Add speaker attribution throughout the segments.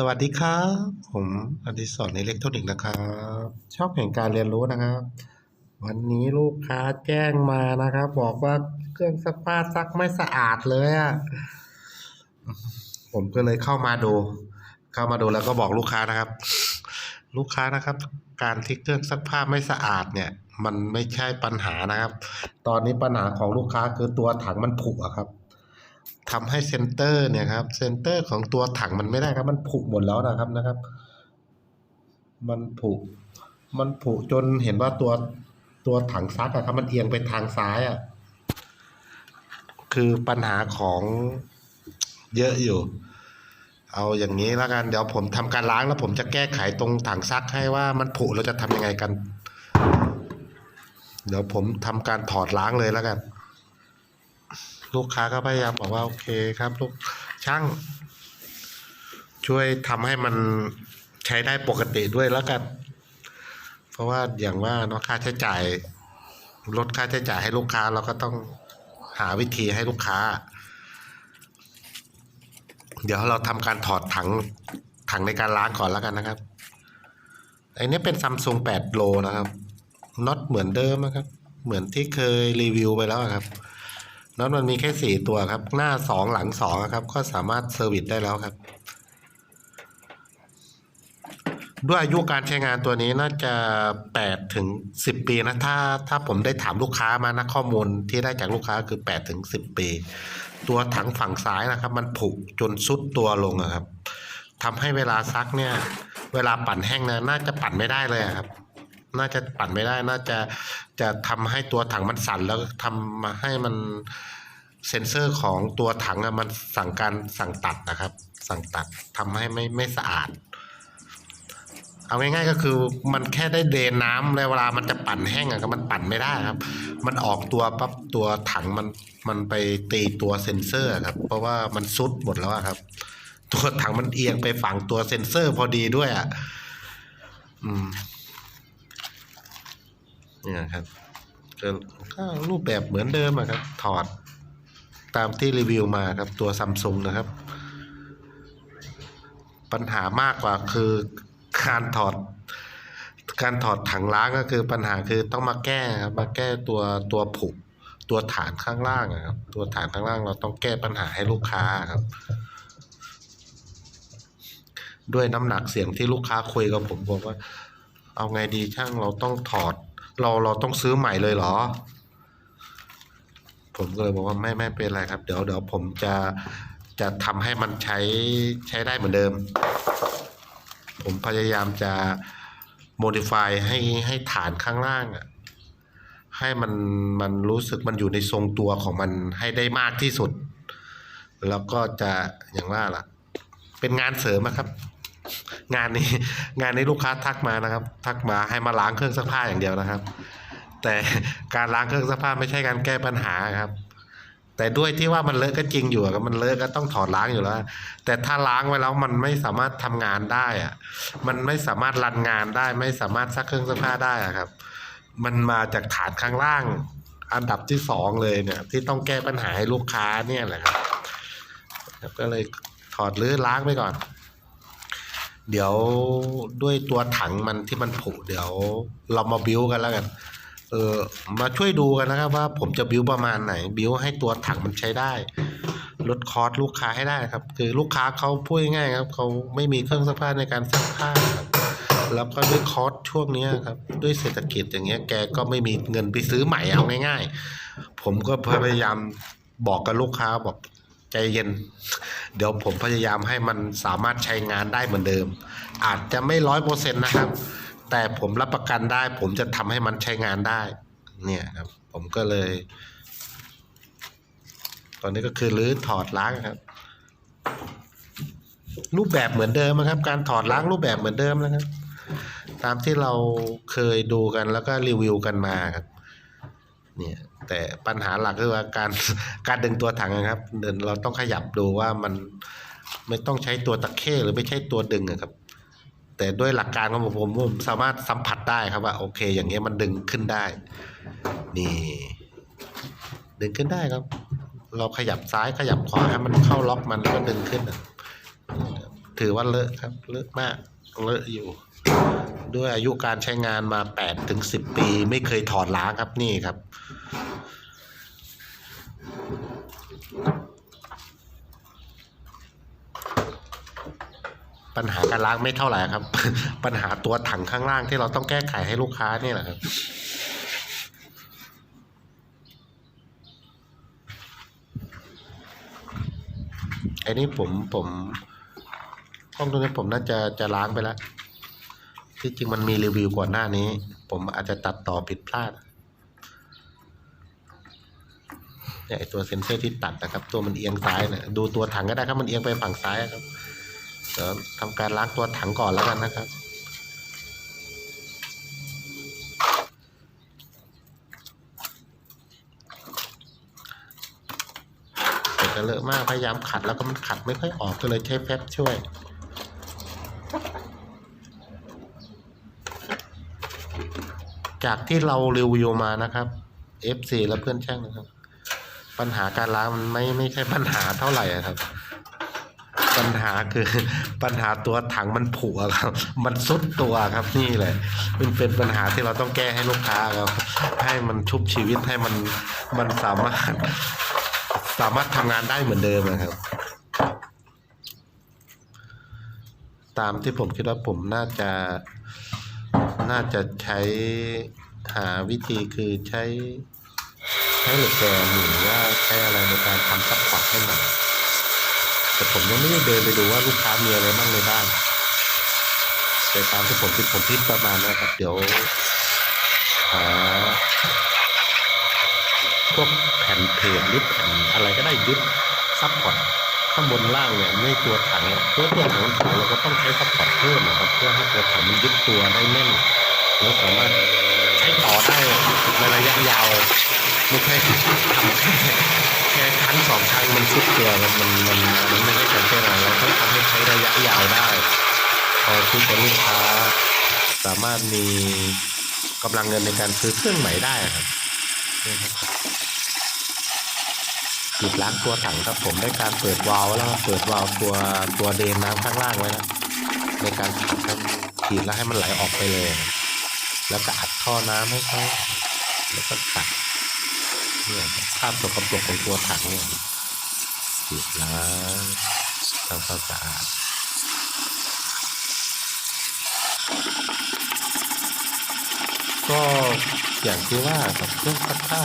Speaker 1: สวัสดีครับ ผมอดิศรอิเล็กทรอนิกส์นะครับ ชอบแห่งการเรียนรู้นะครับ วันนี้ลูกค้าแจ้งมานะครับ บอกว่าเครื่องซักผ้าซักไม่สะอาดเลยอะผมก็เลยเข้ามาดู เข้ามาดูแล้วก็บอกลูกค้านะครับ ลูกค้านะครับ การที่เครื่องซักผ้าไม่สะอาดเนี่ย มันไม่ใช่ปัญหานะครับ ตอนนี้ปัญหาของลูกค้าคือตัวถังมันผุอะครับ ทำให้เซนเตอร์เนี่ยครับเซนเตอร์ของตัวถังมันไม่ได้ครับ มันผุหมดแล้วนะครับนะครับ มันผุมันผุจนเห็นว่าตัวตัวถังซักอะครับ มันเอียงไปทางซ้ายอะคือปัญหาของเยอะอยู่ เอาอย่างนี้แล้วกันเดี๋ยวผมทำการล้างแล้วผมจะแก้ไขตรงถังซักให้ว่ามันผุเราจะทำยังไงกัน เดี๋ยวผมทำการถอดล้างเลยแล้วกัน ลูกค้าก็พยายามบอกว่าโอเคครับลูกช่าง ช่วยทำให้มันใช้ได้ปกติด้วยแล้วกัน เพราะว่าอย่างว่าเนาะค่าใช้จ่ายลดค่าใช้จ่ายให้ลูกค้าเราก็ต้องหาวิธีให้ลูกค้า เดี๋ยวเราทำการถอดถังถังในการล้างก่อนแล้วกันนะครับอันนี้เป็นซัมซุง8โลนะครับน็อตเหมือนเดิมนะครับ เหมือนที่เคยรีวิวไปแล้วครับ น็อตมันมีแค่สี่ตัวครับ หน้าสองหลังสองครับ ก็สามารถเซอร์วิสได้แล้วครับ ด้วยอายุการใช้งานตัวนี้น่าจะแปดถึงสิบปีนะ ถ้าถ้าผมได้ถามลูกค้ามานะข้อมูลที่ได้จากลูกค้าคือแปดถึงสิบปี ตัวถังฝั่งซ้ายนะครับ มันผุจนซุดตัวลงครับทำให้เวลาซักเนี่ย เวลาปั่นแห้งนะน่าจะปั่นไม่ได้เลยครับ น่าจะปั่นไม่ได้ น่าจะจะทำให้ตัวถังมันสั่นแล้วทำมาให้มันเซ็นเซอร์ของตัวถังอะมันสั่งการสั่งตัดนะครับ สั่งตัดทำให้ไม่ไม่สะอาด เอาง่ายๆก็คือมันแค่ได้เดนน้ำแล้วเวลามันจะปั่นแห้งอะก็มันปั่นไม่ได้ครับ มันออกตัวปั๊บตัวถังมันมันไปตีตัวเซ็นเซอร์ครับ เพราะว่ามันซุดหมดแล้วครับ ตัวถังมันเอียงไปฝั่งตัวเซ็นเซอร์พอดีด้วยอะอืม เนี่ยครับก็ก็รูปแบบเหมือนเดิมอะครับ ถอดตามที่รีวิวมาครับตัวซัมซุงนะครับ ปัญหามากกว่าคือการถอด การถอดถังล้างก็คือปัญหาคือต้องมาแก้ครับมาแก้ตัวตัวผุตัวฐานข้างล่างอะครับ ตัวฐานข้างล่างเราต้องแก้ปัญหาให้ลูกค้าครับ ด้วยน้ำหนักเสียงที่ลูกค้าคุยกับผมบอกว่า เอาไงดีช่างเราต้องถอด เราเราต้องซื้อใหม่เลยเหรอ ผมก็เลยบอกว่าไม่ไม่เป็นไรครับ เดี๋ยวเดี๋ยวผมจะจะทำให้มันใช้ใช้ได้เหมือนเดิม ผมพยายามจะ modify ให้ให้ฐานข้างล่างอะให้มันมันรู้สึกมันอยู่ในทรงตัวของมันให้ได้มากที่สุด แล้วก็จะอย่างว่าล่ะ เป็นงานเสริมอะครับ งานนี้งานนี้ลูกค้าทักมานะครับ ทักมาให้มาล้างเครื่องซักผ้าอย่างเดียวนะครับ แต่การล้างเครื่องซักผ้าไม่ใช่การแก้ปัญหาครับ แต่ด้วยที่ว่ามันเลอะก็จริงอยู่อะครับมันเลอะก็ต้องถอดล้างอยู่แล้ว แต่ถ้าล้างไว้แล้วมันไม่สามารถทำงานได้อะมันไม่สามารถรันงานได้ ไม่สามารถซักเครื่องซักผ้าได้อะครับ มันมาจากฐานข้างล่าง อันดับที่สองเลยเนี่ย ที่ต้องแก้ปัญหาให้ลูกค้าเนี่ยแหละครับครับก็เลยถอดหรือล้างไปก่อน เดี๋ยวด้วยตัวถังมันที่มันผุเดี๋ยวเรามาบิวกันแล้วกัน เออมาช่วยดูกันนะครับว่าผมจะบิวประมาณไหน บิวให้ตัวถังมันใช้ได้ ลดคอสลูกค้าให้ได้ครับ คือลูกค้าเขาพูดง่ายครับเขาไม่มีเครื่องซักผ้าในการซักผ้าครับแล้วก็ด้วยคอสช่วงนี้ครับ ด้วยเศรษฐกิจอย่างเงี้ยแกก็ไม่มีเงินไปซื้อใหม่เอาง่าย ๆ ผมก็พยายามบอกกับลูกค้าบอก ใจเย็น เดี๋ยวผมพยายามให้มันสามารถใช้งานได้เหมือนเดิม อาจจะไม่ร้อยเปอร์เซ็นต์นะครับ แต่ผมรับประกันได้ ผมจะทำให้มันใช้งานได้ เนี่ยครับ ผมก็เลย ตอนนี้ก็คือรื้อถอดล้างครับ รูปแบบเหมือนเดิมนะครับ การถอดล้างรูปแบบเหมือนเดิมนะครับ ตามที่เราเคยดูกันแล้วก็รีวิวกันมาครับ เนี่ย แต่ปัญหาหลักคือว่าการการดึงตัวถังนะครับ เดินเราต้องขยับดูว่ามันไม่ต้องใช้ตัวตะเข้หรือไม่ใช่ตัวดึงครับ แต่ด้วยหลักการของผมผมสามารถสัมผัสได้ครับว่าโอเค อย่างเงี้ยมันดึงขึ้นได้ นี่ ดึงขึ้นได้ครับ เราขยับซ้ายขยับขวาให้มันเข้าล็อกมันแล้วก็ดึงขึ้นถือว่าเลอะครับเลอะมากเลอะอยู่ ด้วยอายุการใช้งานมาแปดถึงสิบปี ไม่เคยถอดล้างครับนี่ครับ ปัญหาการล้างไม่เท่าไหร่ครับ ปัญหาตัวถังข้างล่างที่เราต้องแก้ไขให้ลูกค้านี่แหละครับไอ้นี่ผมผมห้องตรงนี้ผมน่าจะจะล้างไปแล้ว ที่จริงมันมีรีวิวก่อนหน้านี้ ผมอาจจะตัดต่อผิดพลาดเนี่ยไอตัวเซ็นเซอร์ที่ตัดนะครับ ตัวมันเอียงซ้ายเนี่ยดูตัวถังก็ได้ครับมันเอียงไปฝั่งซ้ายครับเดี๋ยวทำการล้างตัวถังก่อนแล้วกันนะครับจะเลอะมากพยายามขัดแล้วก็มันขัดไม่ค่อยออกก็เลยใช้แฟบช่วย จากที่เรารีวิวมานะครับ F4 และเพื่อนช่งนะครับ ปัญหาการล้างมันไม่ไม่ใช่ปัญหาเท่าไหร่ครับ ปัญหาคือปัญหาตัวถังมันผุครับ มันซุดตัวครับนี่แหละมันเป็นปัญหาที่เราต้องแก้ให้ลูกค้าครับ ให้มันชุบชีวิตให้มันมันสามารถ สามารถทำงานได้เหมือนเดิมนะครับตามที่ผมคิดว่าผมน่าจะ น่าจะใช้หาวิธีคือใช้ใช้เหล็กแกนหรือว่าใช้อะไรในการทำซัพพอร์ตให้หน่อยแต่ผมยังไม่ได้เดินไปดูว่าลูกค้ามีอะไรบ้างในบ้านแต่ตามที่ผมคิดผมคิดประมาณนะครับ เดี๋ยวหาพวกแผ่นเพจหรือแผ่นอะไรก็ได้ยึดซับพอร์ต ข้างบนล่างเนี่ยไม่ตัวถังตัวตัวถังถังเราก็ต้องใช้ซับพอร์ตเพิ่มนะครับเพื่อให้ตัวถังมันยึดตัวได้แน่นแล้วสามารถใช้ต่อได้ในระยะยาวไม่ใช่ทำแค่แค่ครั้งสองครั้งมันชุดตัวมันมันมันมันไม่ได้จำเป็นอะไรเราต้องทำให้ใช้ระยะยาวได้พอที่จะลูกค้า สามารถมีกำลังเงินในการซื้อเครื่องใหม่ได้ครับ หยุดล้างตัวถังครับผมได้การเปิดวาล์วแล้วเปิดวาล์วตัวตัวเดนน้ำข้างล่างไว้แล้วในการขัดให้ฉีดแล้วให้มันไหลออกไปเลย แล้วก็อัดท่อน้ำให้เขาแล้วก็ตัดเนี่ยภาพสกปรกของตัวถังเนี่ยฉีดล้างทำความสะอาดก็อย่างที่ว่ากับเครื่องซักผ้า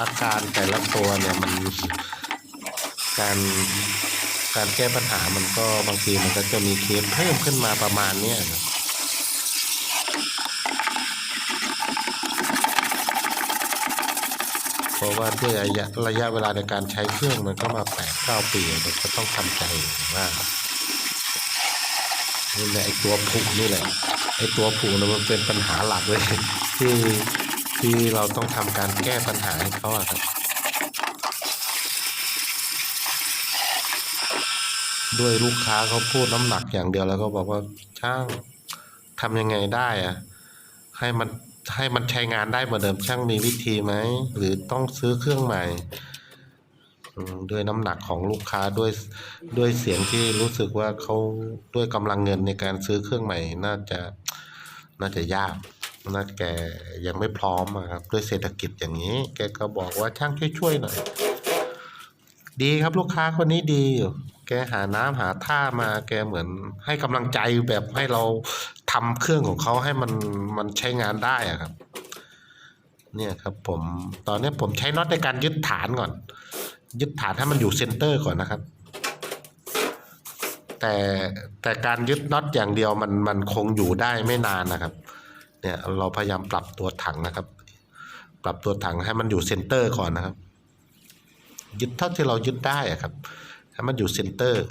Speaker 1: อาการแต่ละตัวเนี่ยมันการการแก้ปัญหามันก็บางทีมันก็จะมีเคสเพิ่มขึ้นมาประมาณเนี้ยนะเพราะว่าด้วยระยะระยะเวลาในการใช้เครื่องมันก็มาแปดเก้าปีเราก็ต้องทำใจว่านี่แหละไอ้ตัวผุนี่แหละไอ้ตัวผูเนี่ยมันเป็นปัญหาหลักเลยที่ ที่เราต้องทำการแก้ปัญหาให้เขาอะครับ ด้วยลูกค้าเขาพูดน้ำหนักอย่างเดียวแล้วก็บอกว่าช่างทำยังไงได้อะให้มันให้มันใช้งานได้เหมือนเดิมช่างมีวิธีไหมหรือต้องซื้อเครื่องใหม่ด้วยน้ำหนักของลูกค้าด้วยด้วยเสียงที่รู้สึกว่าเขาด้วยกำลังเงินในการซื้อเครื่องใหม่น่าจะน่าจะยาก น่าแกยังไม่พร้อมอะครับด้วยเศรษฐกิจอย่างนี้ แกก็บอกว่าช่างช่วยๆหน่อย ดีครับลูกค้าคนนี้ดีอยู่แกหาน้ำหาท่ามาแกเหมือนให้กำลังใจแบบให้เราทำเครื่องของเขาให้มันมันใช้งานได้อะครับ เนี่ยครับผมตอนนี้ผมใช้น็อตในการยึดฐานก่อน ยึดฐานให้มันอยู่เซนเตอร์ก่อนนะครับ แต่แต่การยึดน็อตอย่างเดียวมันมันคงอยู่ได้ไม่นานนะครับ เนี่ยเราพยายามปรับตัวถังนะครับ ปรับตัวถังให้มันอยู่เซนเตอร์ก่อนนะครับ ยึดเท่าที่เรายึดได้อะครับให้มันอยู่เซนเตอร์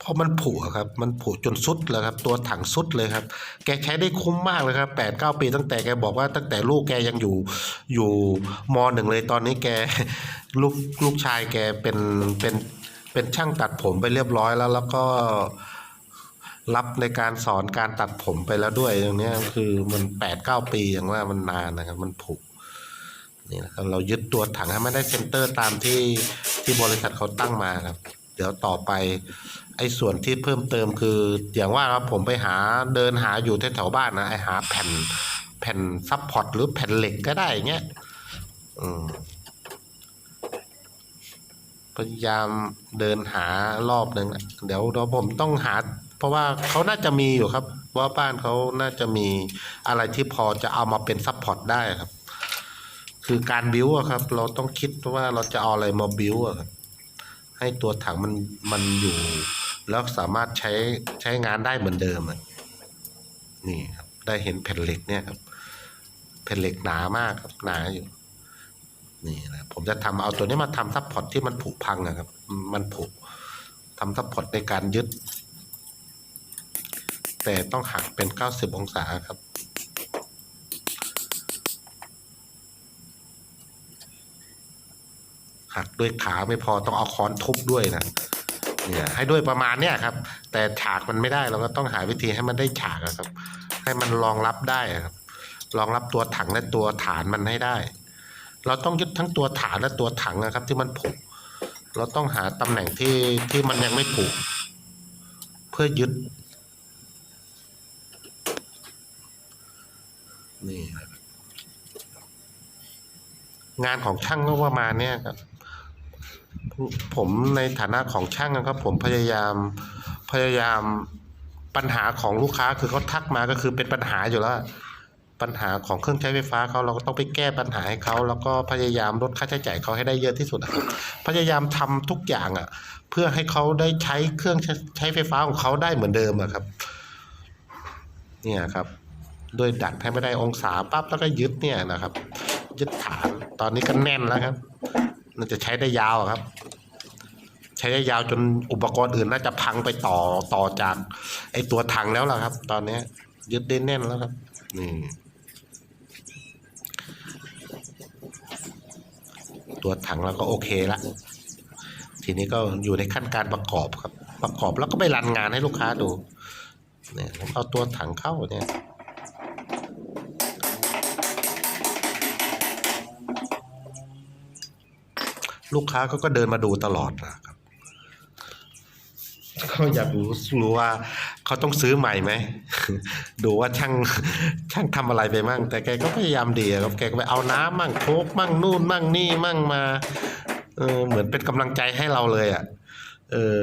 Speaker 1: เพราะมันผุครับ มันผุจนสุดแล้วครับ ตัวถังสุดเลยครับ แกใช้ได้คุ้มมากเลยครับแปดเก้าปีตั้งแต่แกบอกว่าตั้งแต่ลูกแกยังอยู่อยู่มหนึ่งเลยตอนนี้แก ลูกลูกชายแกเป็นเป็นเป็นช่างตัดผมไปเรียบร้อยแล้ว แล้วก็รับในการสอนการตัดผมไปแล้วด้วยตรงเนี้ยคือมันแปดเก้าปีอย่างว่ามันนานนะครับมันผุนี่นะครับเรายึดตัวถังให้มันได้เซนเตอร์ตามที่ที่บริษัทเขาตั้งมาครับ เดี๋ยวต่อไป ไอ้ส่วนที่เพิ่มเติมคือ อย่างว่าครับผมไปหาเดินหาอยู่แถวๆบ้านนะไอ้หาแผ่นแผ่นซับพอร์ตหรือแผ่นเหล็กก็ได้อย่างเงี้ย อืม พยายามเดินหารอบหนึ่งเดี๋ยวเดี๋ยวผมต้องหา เพราะว่าเขาน่าจะมีอยู่ครับ ว่าบ้านเขาน่าจะมีอะไรที่พอจะเอามาเป็นซัพพอร์ตได้ครับ คือการบิวอะครับ เราต้องคิดว่าเราจะเอาอะไรมาบิวอะครับ ให้ตัวถังมันมันอยู่ แล้วสามารถใช้ใช้งานได้เหมือนเดิมอะนี่ครับ ได้เห็นแผ่นเหล็กเนี่ยครับแผ่นเหล็กหนามากครับหนาอยู่ นี่นะผมจะทำเอาตัวนี้มาทำซัพพอร์ตที่มันผุพังนะครับ มันผุทำซัพพอร์ตในการยึด แต่ต้องหักเป็นเก้าสิบองศาครับหักด้วยขาไม่พอต้องเอาค้อนทุบด้วยนะเนี่ยให้ด้วยประมาณเนี้ยครับ แต่ฉากมันไม่ได้เราก็ต้องหาวิธีให้มันได้ฉากอะครับ ให้มันรองรับได้ครับรองรับตัวถังและตัวฐานมันให้ได้ เราต้องยึดทั้งตัวฐานและตัวถังนะครับ ที่มันผุเราต้องหาตำแหน่งที่ที่มันยังไม่ผุเพื่อยึดนี่งานของช่างก็ประมาณนี้ครับผมในฐานะของช่างนะครับ ผมพยายามพยายามปัญหาของลูกค้าคือเขาทักมาก็คือเป็นปัญหาอยู่แล้ว ปัญหาของเครื่องใช้ไฟฟ้าเขาเราก็ต้องไปแก้ปัญหาให้เขาแล้วก็พยายามลดค่าใช้จ่ายเขาให้ได้เยอะที่สุดครับพยายามทำทุกอย่างอะ เพื่อให้เขาได้ใช้เครื่องใช้ใชไฟฟ้าของเขาได้เหมือนเดิมอะครับ เนี่ยครับด้วยดัดให้ไม่ได้องศาปั๊บแล้วก็ยึดเนี่ยนะครับ ยึดฐานตอนนี้ก็แน่นแล้วครับมันจะใช้ได้ยาวครับ ใช้ได้ยาวจนอุปกรณ์อื่นน่าจะพังไปต่อต่อจาก ไอตัวถังแล้วล่ะครับ ตอนนี้ยึดได้แน่นแล้วครับนี่ ตัวถังเราก็โอเคละทีนี้ก็อยู่ในขั้นการประกอบครับ ประกอบแล้วก็ไปรันงานให้ลูกค้าดูเนี่ยเอาตัวถังเข้าเนี่ยลูกค้าเขาก็เดินมาดูตลอดนะครับ เขาอยากรู้รู้ว่าเขาต้องซื้อใหม่ไหม ดูว่าช่างช่างทำอะไรไปมั่ง แต่แกก็พยายามดีอะครับแกก็ไปเอาน้ำมั่งโคกมั่งนู่นมั่งนี่มั่งมาเออเหมือนเป็นกำลังใจให้เราเลยอะ เออ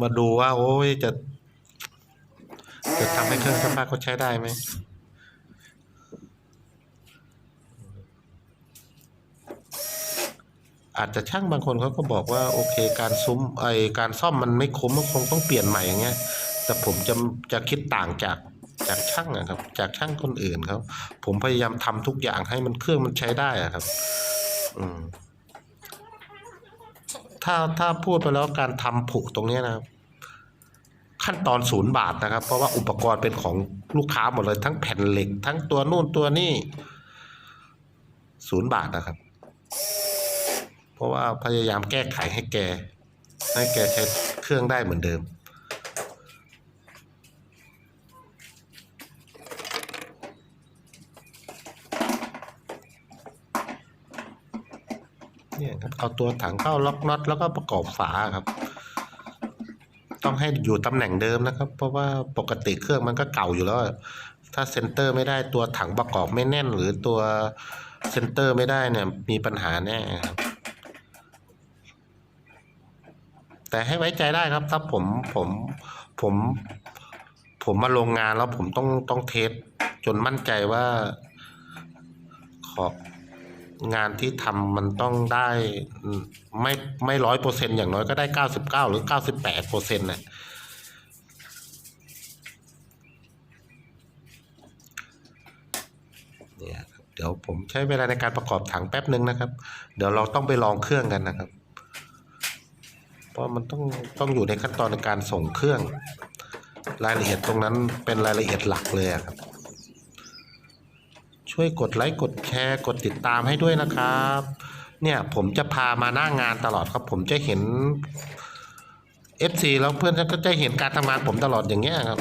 Speaker 1: มาดูว่า โอ้ยจะ จะทำให้เครื่องซักผ้าเขาใช้ได้ไหม อาจจะช่างบางคนเขาก็บอกว่าโอเคการซุ้มไอการซ่อมมันไม่คุ้มมันคงต้องเปลี่ยนใหม่อย่างเงี้ยแต่ผมจะจะคิดต่างจากจากช่างอะครับ จากช่างคนอื่นเขาผมพยายามทำทุกอย่างให้มันเครื่องมันใช้ได้อะครับ อืมถ้าถ้าพูดไปแล้วการทำผุตรงเนี้นะครับ ขั้นตอนศูนย์บาทนะครับ เพราะว่าอุปกรณ์เป็นของลูกค้าหมดเลยทั้งแผ่นเหล็ก ทั้งตัวนู่นตัวนี่ศูนย์บาทนะครับ ราะว่าพยายามแก้ไขให้แก ให้แกใช้เครื่องได้เหมือนเดิม เนี่ยครับ เอาตัวถังเข้าล็อกน็อตแล้วก็ประกอบฝาครับ ต้องให้อยู่ตำแหน่งเดิมนะครับ เพราะว่าปกติเครื่องมันก็เก่าอยู่แล้ว ถ้าเซนเตอร์ไม่ได้ตัวถังประกอบไม่แน่น หรือตัวเซนเตอร์ไม่ได้เนี่ยมีปัญหาแน่ครับ แต่ให้ไว้ใจได้ครับ ถ้าผมผมผม ผมมาลงงานแล้วผมต้องต้องเทสจนมั่นใจว่า ขอบงานที่ทำมันต้องได้ไม่ไม่ร้อยเปอร์เซ็นอย่างน้อยก็ได้เก้าสิบเก้าหรือเก้าสิบแปดเปอร์เซ็นต์น่ะเนี่ยเดี๋ยวผมใช้เวลาในการประกอบถังแป๊บหนึ่งนะครับ เดี๋ยวเราต้องไปลองเครื่องกันนะครับ เพราะมันต้องต้องอยู่ในขั้นตอนในการส่งเครื่อง รายละเอียดตรงนั้นเป็นรายละเอียดหลักเลยครับ ช่วยกดไลค์กดแชร์กดติดตามให้ด้วยนะครับ เนี่ยผมจะพามาหน้างานตลอดครับ ผมจะเห็น FC แล้วเพื่อนก็จะเห็นการทำงานผมตลอดอย่างเงี้ยครับ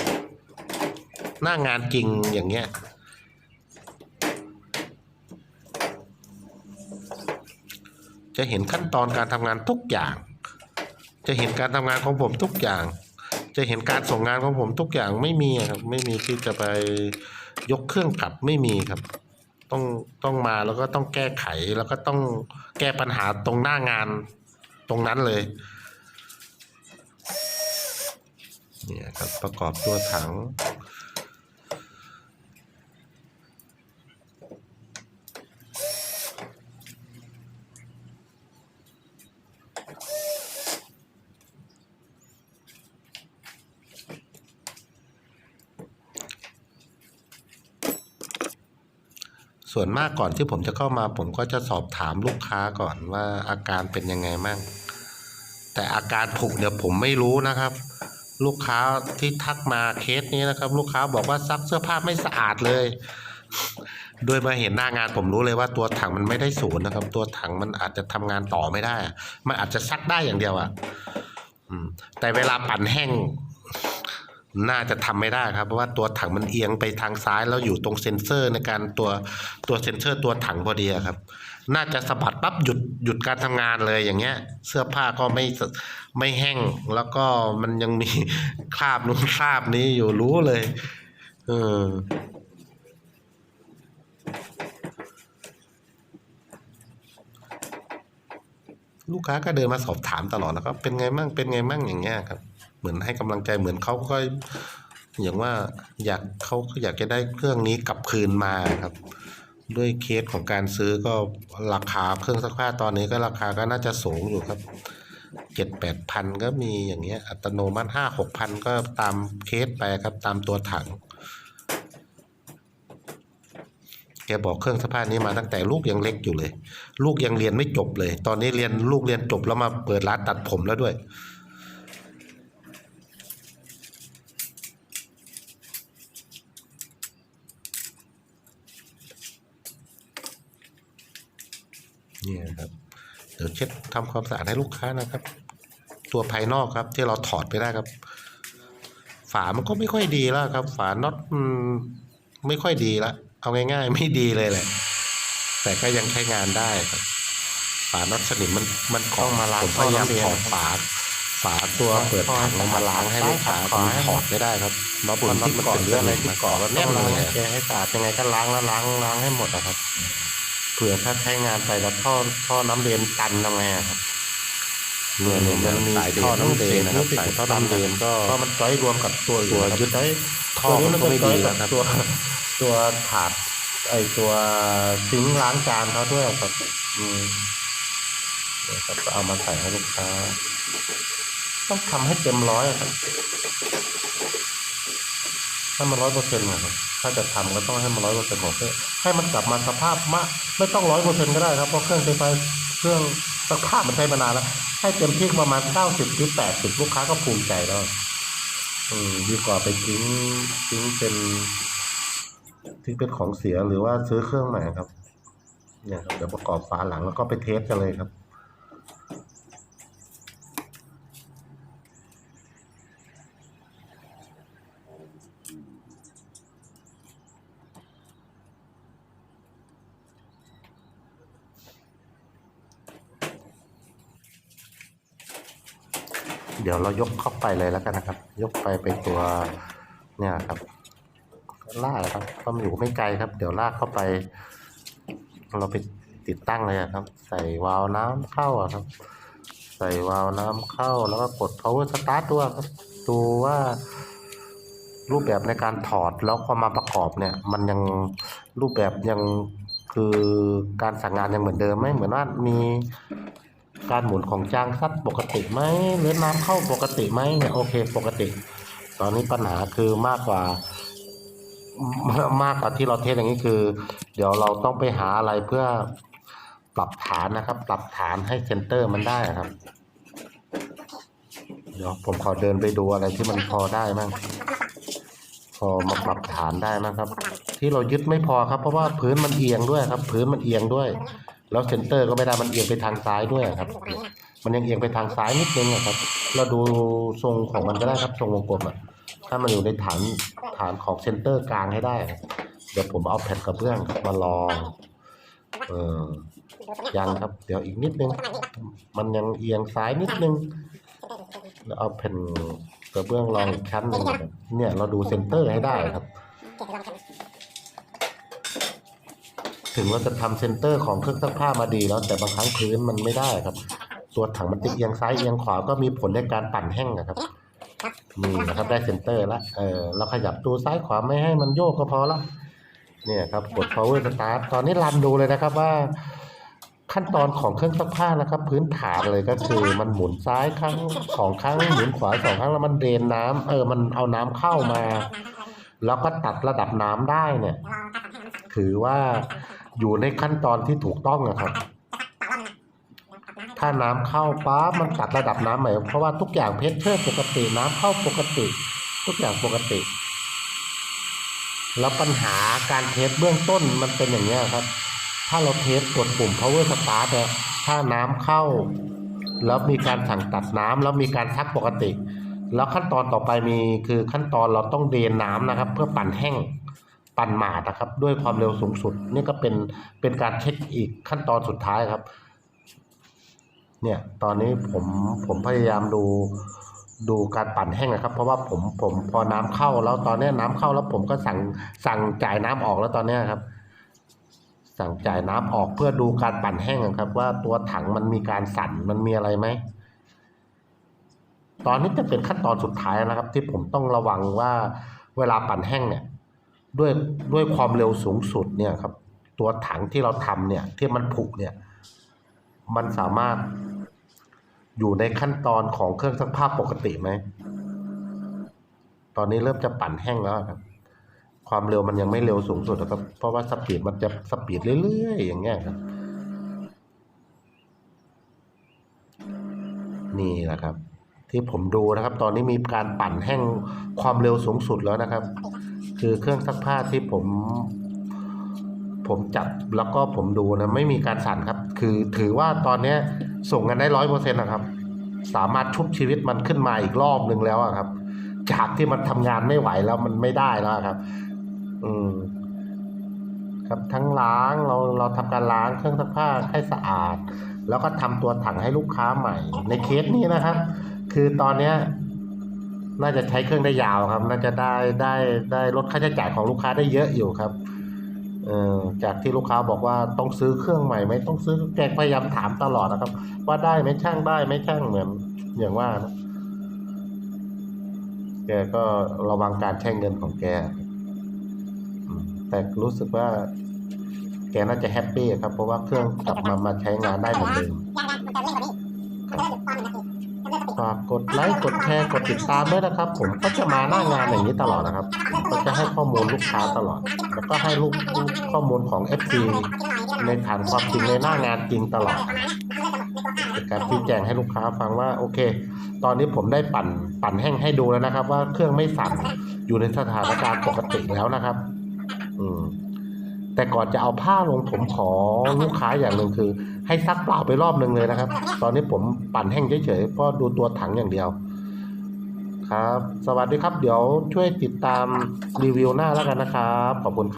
Speaker 1: หน้างานจริงอย่างเงี้ยจะเห็นขั้นตอนการทำงานทุกอย่าง จะเห็นการทำงานของผมทุกอย่าง จะเห็นการส่งงานของผมทุกอย่างไม่มีครับ ไม่มีที่จะไปยกเครื่องกลับไม่มีครับ ต้องต้องมาแล้วก็ต้องแก้ไขแล้วก็ต้องแก้ปัญหาตรงหน้างานตรงนั้นเลยเนี่ยครับประกอบตัวถัง ส่วนมากก่อนที่ผมจะเข้ามา ผมก็จะสอบถามลูกค้าก่อนว่าอาการเป็นยังไงมั่งแต่อาการผุเนี่ยผมไม่รู้นะครับ ลูกค้าที่ทักมาเคสนี้นะครับ ลูกค้าบอกว่าซักเสื้อผ้าไม่สะอาดเลย โดยมาเห็นหน้างานผมรู้เลยว่าตัวถังมันไม่ได้ศูนย์นะครับ ตัวถังมันอาจจะทำงานต่อไม่ได้ มันอาจจะซักได้อย่างเดียวอะ่ะแต่เวลาปั่นแห้ง น่าจะทำไม่ได้ครับเพราะว่าตัวถังมันเอียงไปทางซ้ายแล้วอยู่ตรงเซ็นเซอร์ในการตัวตัวเซ็นเซอร์ตัวถังพอดีครับ น่าจะสะบัดปั๊บหยุดหยุดการทำงานเลยอย่างเงี้ย เสื้อผ้าก็ไม่ไม่แห้ง แล้วก็มันยังมีคราบนู้นคราบนี้อยู่รู้เลยเออลูกค้าก็เดินมาสอบถามตลอดแล้วก็เป็นไงมั่งเป็นไงมั่งอย่างเงี้ยครับ เหมือนให้กำลังใจเหมือนเขาก็อย่างว่าอยากเขาก็อยากจะได้เครื่องนี้กลับคืนมาครับ ด้วยเคสของการซื้อก็ราคาเครื่องซักผ้าตอนนี้ก็ราคาก็น่าจะสูงอยู่ครับเจ็ดแปดพันก็มีอย่างเงี้ยอัตโนมัติห้าหกพันก็ตามเคสไปครับตามตัวถัง แกบอกเครื่องซักผ้านี้มาตั้งแต่ลูกยังเล็กอยู่เลย ลูกยังเรียนไม่จบเลย ตอนนี้เรียนลูกเรียนจบแล้วมาเปิดร้านตัดผมแล้วด้วย เนี่ยครับเดี๋ยวเช็ดทำความสะอาดให้ลูกค้านะครับ ตัวภายนอกครับ ที่เราถอดไปได้ครับ ฝามันก็ไม่ค่อยดีแล้วครับ ฝาน็อตอืมไม่ค่อยดีละเอาง่าย ๆ ไม่ดีเลยแหละ แต่ก็ยังใช้งานได้ครับ ฝาน็อตสนิมมันมันเกาะ
Speaker 2: ต้องมาล้าง
Speaker 1: ผมพยายาม
Speaker 2: ท่อน้ำเลี้ยง
Speaker 1: ถอดฝาฝาตัวเปิดถังลงมาล้างให้ลูกค้า
Speaker 2: ขอ
Speaker 1: มัน
Speaker 2: ให้
Speaker 1: ถอดไม่ได้ครับน็อต
Speaker 2: ฝุ่น
Speaker 1: น็อต
Speaker 2: ที่
Speaker 1: มัน
Speaker 2: เกาะ
Speaker 1: เป็น
Speaker 2: หรือ
Speaker 1: เรื่อง
Speaker 2: อะไร
Speaker 1: อะไร
Speaker 2: ที่
Speaker 1: ที่
Speaker 2: เกาะ
Speaker 1: เกาะ
Speaker 2: ก็
Speaker 1: แน่
Speaker 2: ต้อนง
Speaker 1: เล
Speaker 2: ล้าง
Speaker 1: ย
Speaker 2: ให้แกให้สะอาดยังไงก็ล้างแล้วล้างล้างให้หมดอะครับ
Speaker 1: เผื่อถ้าใช้งานไปแล้วท่อท่อน้ำเดนตันทำไงอะครับ
Speaker 2: เนี่ยเนี่ย
Speaker 1: มันมี
Speaker 2: สายเดน
Speaker 1: ท่อน้ำเดนนะครับ
Speaker 2: รู้สึก
Speaker 1: สายท่อน้ำเดนก็
Speaker 2: เพราะมันจ้อยรวมกับตัว
Speaker 1: ตัว
Speaker 2: ครับ
Speaker 1: ยึด
Speaker 2: จ้อย
Speaker 1: ท่อ
Speaker 2: ตัวนี้
Speaker 1: มั
Speaker 2: มันน
Speaker 1: ก็
Speaker 2: ก็
Speaker 1: ไม่
Speaker 2: จ้
Speaker 1: ดี
Speaker 2: อย
Speaker 1: แล้
Speaker 2: กั
Speaker 1: ว
Speaker 2: บ
Speaker 1: ครับ
Speaker 2: ตัวตัวถาดไอตัวซิงค์ล้างจานเขาด้วยครับอืมเดี๋ยวครับก็เอามาใส่ให้ลูกค้า ต้องทำให้เต็มร้อยอะครับ ให้มันร้อยเปอร์เซ็นต์ครับถ้าจะทำก็ต้องให้มันร้อยเปอร์เซ็นต์ของเครื่องให้มันกลับมาสภาพมะไม่ต้องร้อยเปอร์เซ็นต์ก็ได้ครับเพราะเครื่องใช้ไฟเครื่องสภาพมันใช้มานานแล้ว ให้เต็มที่ประมาณเก้าสิบหรือแปดสิบลูกค้าก็ภูมิใจแล้วอืมดีกว่าไปทิ้งทิ้งเป็นทิ้งเป็นของเสียหรือว่าซื้อเครื่องใหม่ครับเนี่ยครับเดี๋ยวประกอบฝาหลังแล้วก็ไปเทสกันเลยครับ เรายกเข้าไปเลยแล้วกันนะครับ ยกไปไปตัวเนี่ยครับลากครับเพราะมันอยู่ไม่ไกลครับ เดี๋ยวลากเข้าไป เราไปติดตั้งเลยครับ ใส่วาล์วน้ำเข้าครับ ใส่วาล์วน้ำเข้าแล้วก็กด power start ด้วครับดูว่ารูปแบบในการถอดแล้วพอมาประกอบเนี่ย มันยังรูปแบบยังคือการสั่งงานยังเหมือนเดิมไหมเหมือนว่ามี การหมุนของจางซัดปกติไหมหรือน้ำเข้าปกติไหมเนี่ยโอเคปกติ ตอนนี้ปัญหาคือมากกว่ามากกว่าที่เราเทสอย่างนี้คือ เดี๋ยวเราต้องไปหาอะไรเพื่อปรับฐานนะครับ ปรับฐานให้เซนเตอร์มันได้ครับ เดี๋ยวผมขอเดินไปดูอะไรที่มันพอได้มั้งพอมาปรับฐานได้มั้งครับ ที่เรายึดไม่พอครับ เพราะว่าพื้นมันเอียงด้วยครับ พื้นมันเอียงด้วย แล้วเซนเตอร์ก็ไม่ได้มันเอียงไปทางซ้ายด้วยครับ
Speaker 1: มันยังเอียงไปทางซ้ายนิดนึงอะครับ เราดูทรงของมันก็ได้ครับทรงวงกลมอะถ้ามันอยู่ในฐานฐานของเซนเตอร์กลางให้ได้ เดี๋ยวผมเอาแผ่นกระเบื้องมาลองเออยังครับ เดี๋ยวอีกนิดนึง มันยังเอียงซ้ายนิดนึง แล้วเอาแผ่นกระเบื้องรองอีกชั้นหนึ่งเนี่ยเราดูเซนเตอร์ให้ได้ครับ ถึงเราจะทำเซนเตอร์ของเครื่องซักผ้ามาดีแล้ว แต่บางครั้งพื้นมันไม่ได้ครับ ตัวถังมันติดเอียงซ้ายเอียงขวาก็มีผลในการปั่นแห้งนะครับนี่นะครับได้เซนเตอร์แล้วเออเราขยับตัวซ้ายขวาไม่ให้มันโยกก็พอละเนี่ยครับกด power start ตอนนี้รันดูเลยนะครับว่าขั้นตอนของเครื่องซักผ้านะครับ พื้นฐานเลยก็คือมันหมุนซ้ายครั้งสองครั้งหมุนขวาสองครั้งแล้วมันเดนน้ำเออมันเอาน้ำเข้ามา แล้วก็ตัดระดับน้ำได้เนี่ย ถือว่า อยู่ในขั้นตอนที่ถูกต้องนะครับ ถ้าน้ำเข้าปั๊บมันตัดระดับน้ำใหม่เพราะว่าทุกอย่างเพชรเชอร์ปกติน้ำเข้าปกติ ทุกอย่างปกติ แล้วปัญหาการเทสเบื้องต้นมันเป็นอย่างนี้ครับ ถ้าเราเทสกดปุ่ม power start เนี่ยถ้าน้ำเข้า แล้วมีการสั่งตัดน้ำแล้วมีการทักปกติ แล้วขั้นตอนต่อไปมีคือขั้นตอนเราต้องเดนน้ำนะครับ เพื่อปั่นแห้ง ปั่นหมาดนะครับ ด้วยความเร็วสูงสุด นี่ก็เป็นเป็นการเช็คอีกขั้นตอนสุดท้ายครับ เนี่ยตอนนี้ผมผมพยายามดูดูการปั่นแห้งนะครับ เพราะว่าผมผมพอน้ำเข้าแล้วตอนนี้น้ำเข้าแล้วผมก็สั่งสั่งจ่ายน้ำออกแล้วตอนนี้ครับ สั่งจ่ายน้ำออกเพื่อดูการปั่นแห้งครับ ว่าตัวถังมันมีการสั่นมันมีอะไรไหมตอนนี้จะเป็นขั้นตอนสุดท้ายนะครับ ที่ผมต้องระวังว่าเวลาปั่นแห้งเนี่ย ด้วยด้วยความเร็วสูงสุดเนี่ยครับ ตัวถังที่เราทำเนี่ยที่มันผุเนี่ย มันสามารถอยู่ในขั้นตอนของเครื่องซักผ้าปกติไหม ตอนนี้เริ่มจะปั่นแห้งแล้วครับ ความเร็วมันยังไม่เร็วสูงสุดนะครับ เพราะว่าสปีดมันจะสปีดเรื่อยๆอย่างเงี้ยครับ นี่แหละครับ ที่ผมดูนะครับ ตอนนี้มีการปั่นแห้งความเร็วสูงสุดแล้วนะครับ คือเครื่องซักผ้าที่ผม ผมจับแล้วก็ผมดูนะ ไม่มีการสั่นครับ คือถือว่าตอนนี้ส่งกันได้ร้อยเปอร์เซ็นต์นะครับ สามารถชุบชีวิตมันขึ้นมาอีกรอบหนึ่งแล้วครับ จากที่มันทำงานไม่ไหวแล้วมันไม่ได้แล้วครับ อืมครับทั้งล้างเราเราทำการล้างเครื่องซักผ้าให้สะอาด แล้วก็ทำตัวถังให้ลูกค้าใหม่ ในเคสนี้นะครับ คือตอนนี้ น่าจะใช้เครื่องได้ยาวครับ น่าจะได้ได้ได้ลดค่าใช้จ่ายของลูกค้าได้เยอะอยู่ครับเออจากที่ลูกค้าบอกว่าต้องซื้อเครื่องใหม่ไหมต้องซื้อแกพยายามถามตลอดนะครับ ว่าได้ไหมช่างได้ไหมช่างเหมือนอย่างว่านะแกก็ระวังการใช้เงินของแก แต่รู้สึกว่า แกน่าจะแฮปปี้ครับ เพราะว่าเครื่องกลับมามาใช้งานได้เหมือนเดิม ฝากกดไลค์กดแชร์กดติดตามด้วยนะครับ ผมก็จะมาหน้างานอย่างนี้ตลอดนะครับ ก็จะให้ข้อมูลลูกค้าตลอด แล้วก็ให้ลูกข้อมูลของ FC ในฐานความจริงในหน้างานจริงตลอดเป็นการชี้แจงให้ลูกค้าฟังว่าโอเค ตอนนี้ผมได้ปั่นปั่นแห้งให้ดูแล้วนะครับ ว่าเครื่องไม่สั่นอยู่ในสถานการณ์ปกติแล้วนะครับ อืม แต่ก่อนจะเอาผ้าลงผมขอลูกค้าอย่างหนึ่งคือ ให้ซักเปล่าไปรอบหนึ่งเลยนะครับ ตอนนี้ผมปั่นแห้งเฉยๆเพราะดูตัวถังอย่างเดียว ครับ สวัสดีครับ เดี๋ยวช่วยติดตามรีวิวหน้าแล้วกันนะครับ ขอบคุณ